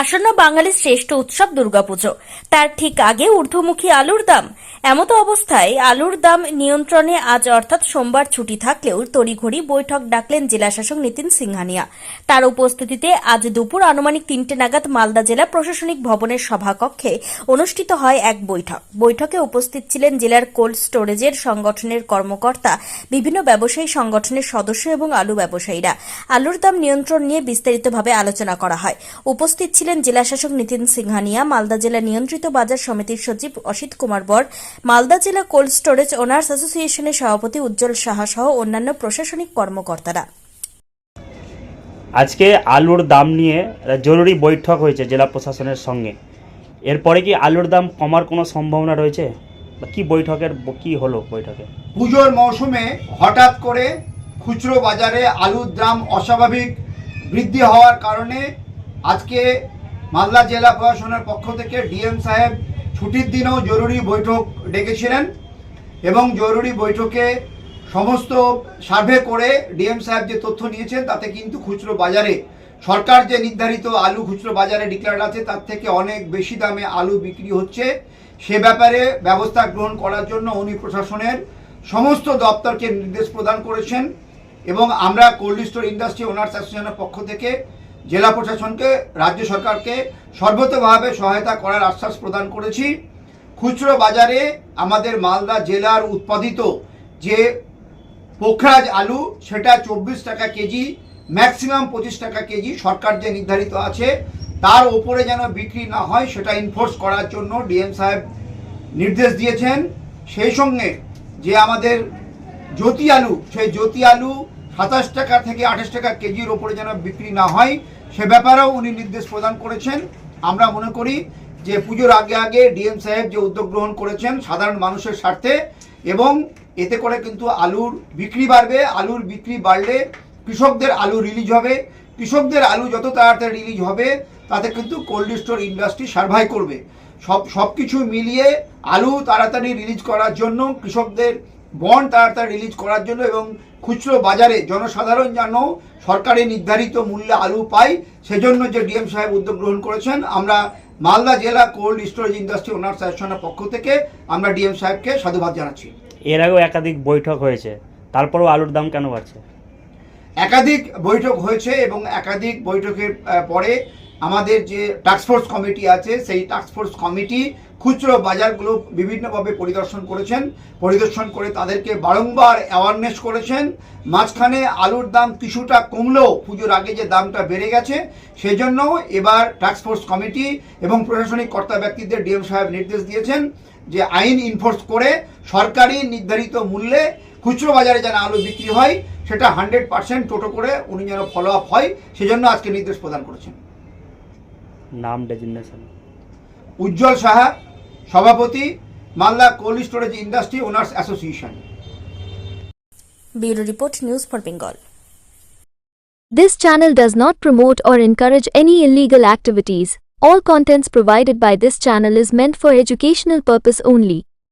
আসন্ন বাঙালির শ্রেষ্ঠ উৎসব দুর্গাপুজো। তার ঠিক আগে ঊর্ধ্বমুখী আলুর দাম। এমতো অবস্থায় আলুর দাম নিয়ন্ত্রণে আজ অর্থাৎ সোমবার ছুটি থাকলেও তড়িঘড়ি বৈঠক ডাকলেন জেলাশাসক নীতিন সিংহানিয়া। তার উপস্থিতিতে আজ দুপুর আনুমানিক তিনটে নাগাদ মালদা জেলা প্রশাসনিক ভবনের সভাকক্ষে অনুষ্ঠিত হয় এক বৈঠক। বৈঠকে উপস্থিত ছিলেন জেলার কোল্ড স্টোরেজের সংগঠনের কর্মকর্তা, বিভিন্ন ব্যবসায়ী সংগঠনের সদস্য এবং আলু ব্যবসায়ীরা। আলুর দাম নিয়ন্ত্রণ নিয়ে বিস্তারিতভাবে আলোচনা করা হয়। উপস্থিত ছিলেন জেলাশাসক নীতিন সিংহানিয়া মালদা জেলা নিয়ন্ত্রিত বাজার সমিতির সচিব অসিত কুমার বর মালদা জেলা কোল্ড স্টোরেজ ওনার্স অ্যাসোসিয়েশনের সভাপতি উজ্জ্বল সাহা সহ অন্যান্য প্রশাসনিক কর্মকর্তারা। আজকে আলুর দাম নিয়ে জরুরি বৈঠক হয়েছে জেলা প্রশাসনের সঙ্গে। এরপরে কি আলুর দাম কমার কোনো সম্ভাবনা রয়েছে? বা কি বৈঠকের কি হলো বৈঠকে? পুজোর মৌসুমে হঠাৎ করে খুচরো বাজারে আলুর দাম অস্বাভাবিক বৃদ্ধি হওয়ার কারণে আজকে মালদা জেলা প্রশাসনের পক্ষ থেকে ডিএম সাহেব ছুটির দিনেও জরুরি বৈঠক ডেকেছিলেন এবং জরুরি বৈঠকে সমস্ত সার্ভে করে ডিএম সাহেব যে তথ্য নিয়েছেন, তাতে কিন্তু খুচরো বাজারে সরকার যে নির্ধারিত আলু খুচরো বাজারে ডিক্লেয়ার আছে, তার থেকে অনেক বেশি দামে আলু বিক্রি হচ্ছে। সে ব্যাপারে ব্যবস্থা গ্রহণ করার জন্য উনি প্রশাসনের সমস্ত দপ্তরকে নির্দেশ প্রদান করেছেন এবং আমরা কোল্ড স্টোর ইন্ডাস্ট্রি ওনার্স অ্যাসোসিয়েশনের পক্ষ থেকে জেলা প্রশাসনকে, রাজ্য সরকারকে সর্বতভাবে সহায়তা করার আশ্বাস প্রদান করেছি। খুচরো বাজারে আমাদের মালদা জেলার উৎপাদিত যে পোখরাজ আলু, সেটা চব্বিশ টাকা কেজি, ম্যাক্সিমাম পঁচিশ টাকা কেজি সরকার যে নির্ধারিত আছে, তার ওপরে যেন বিক্রি না হয়, সেটা ইনফোর্স করার জন্য ডিএম সাহেব নির্দেশ দিয়েছেন। সেই সঙ্গে যে আমাদের জ্যোতি আলু, সেই জ্যোতি আলু সাতাশ টাকা থেকে আঠাশ টাকা কেজির ওপরে যেন বিক্রি না হয়, সে ব্যাপারেও উনি নির্দেশ প্রদান করেছেন। আমরা মনে করি যে পুজোর আগে আগে ডিএম সাহেব যে উদ্যোগ গ্রহণ করেছেন সাধারণ মানুষের স্বার্থে, এবং এতে করে কিন্তু আলুর বিক্রি বাড়বে, আলুর বিক্রি বাড়লে কৃষকদের আলু রিলিজ হবে। কৃষকদের আলু যত তাড়াতাড়ি রিলিজ হবে, তাতে কিন্তু কোল্ড স্টোর ইন্ডাস্ট্রি সার্ভাই করবে। সব সব কিছু মিলিয়ে আলু তাড়াতাড়ি রিলিজ করার জন্য কৃষকদের বন্ড তাড়াতাড়ি রিলিজ করার জন্য এবং খুচরো বাজারে জনসাধারণ যেন সরকারি নির্ধারিত মূল্যে আলু পায় সেজন্য যে ডিএম সাহেব উদ্যোগ গ্রহণ করেছেন আমরা মালদা জেলা কোল্ড স্টোরেজ ইন্ডাস্ট্রি ওনার্স অ্যাসোসিয়েশনের পক্ষ থেকে আমরা ডিএম সাহেবকে সাধুবাদ জানাচ্ছি। এর আগেও একাধিক বৈঠক হয়েছে তারপরেও আলুর দাম কেন বাড়ছে? একাধিক বৈঠক হয়েছে এবং একাধিক বৈঠকের পরে আমাদের যে টাস্কফোর্স কমিটি আছে, সেই টাস্কফোর্স কমিটি খুচরো বাজারগুলো বিভিন্নভাবে পরিদর্শন করেছেন। পরিদর্শন করে তাদেরকে বারংবার অ্যাওয়ারনেস করেছেন। মাঝখানে আলুর দাম কিছুটা কমলেও পুজোর আগে যে দামটা বেড়ে গেছে সেজন্য এবার টাস্কফোর্স কমিটি এবং প্রশাসনিক কর্তা ব্যক্তিদের ডিএম সাহেব নির্দেশ দিয়েছেন যে আইন ইনফোর্স করে সরকারি নির্ধারিত মূল্যে খুচরো বাজারে যেন আলু বিক্রি হয়, সেটা হান্ড্রেড পার্সেন্ট টোটো করে উনি যেন ফলো আপ হয়, সেজন্য আজকে নির্দেশ প্রদান করেছেন। নাম ডেজিগনেশন উজ্জ্বল সাহা সভাপতি Malda cold storage industry owners association bureau report news for Bengal This channel does not promote or encourage any illegal activities. All contents provided by this channel is meant for educational purpose only.